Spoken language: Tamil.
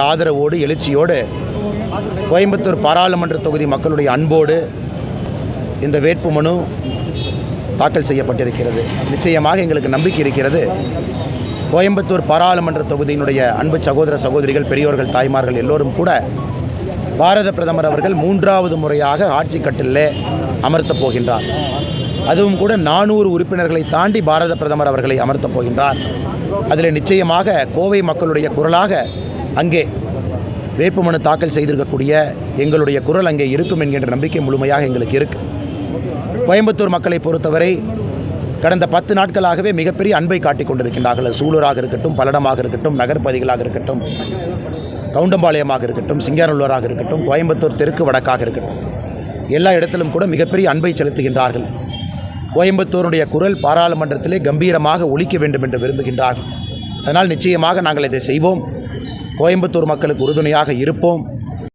ஆதரவோடு எழுச்சியோடு கோயம்புத்தூர் பாராளுமன்ற தொகுதி மக்களுடைய அன்போடு இந்த வேட்புமனு தாக்கல் செய்யப்பட்டிருக்கிறது. நிச்சயமாக எங்களுக்கு நம்பிக்கை இருக்கிறது. கோயம்புத்தூர் பாராளுமன்ற தொகுதியினுடைய அன்பு சகோதர சகோதரிகள் பெரியோர்கள் தாய்மார்கள் எல்லோரும் கூட பாரத பிரதமர் அவர்கள் மூன்றாவது முறையாக ஆட்சி கட்டிலே அமர்த்தப் போகின்றார். அதுவும் கூட நானூறு உறுப்பினர்களை தாண்டி பாரத பிரதமர் அவர்களை அமர்த்தப் போகின்றார். அதில் நிச்சயமாக கோவை மக்களுடைய குரலாக அங்கே வேட்புமனு தாக்கல் செய்திருக்கக்கூடிய எங்களுடைய குரல் அங்கே இருக்கும் என்கின்ற நம்பிக்கை முழுமையாக எங்களுக்கு இருக்கு. கோயம்புத்தூர் மக்களை பொறுத்தவரை கடந்த பத்து நாட்களாகவே மிகப்பெரிய அன்பை காட்டிக் கொண்டிருக்கின்றார்கள். சூலூராக இருக்கட்டும் பல்லடமாக இருக்கட்டும் நகர்பகுதிகளாக இருக்கட்டும் கவுண்டம்பாளையமாக இருக்கட்டும் சிங்காரல்லூராக இருக்கட்டும் கோயம்புத்தூர் தெற்கு வடக்காக இருக்கட்டும். எல்லா இடத்திலும் கூட மிகப்பெரிய அன்பை செலுத்துகின்றார்கள். கோயம்புத்தூருடைய குரல் பாராளுமன்றத்திலே கம்பீரமாக ஒழிக்க வேண்டும் என்று விரும்புகின்றார்கள். அதனால் நிச்சயமாக நாங்கள் இதை செய்வோம். கோயம்புத்தூர் மக்களுக்கு உறுதுணையாக இருப்போம்.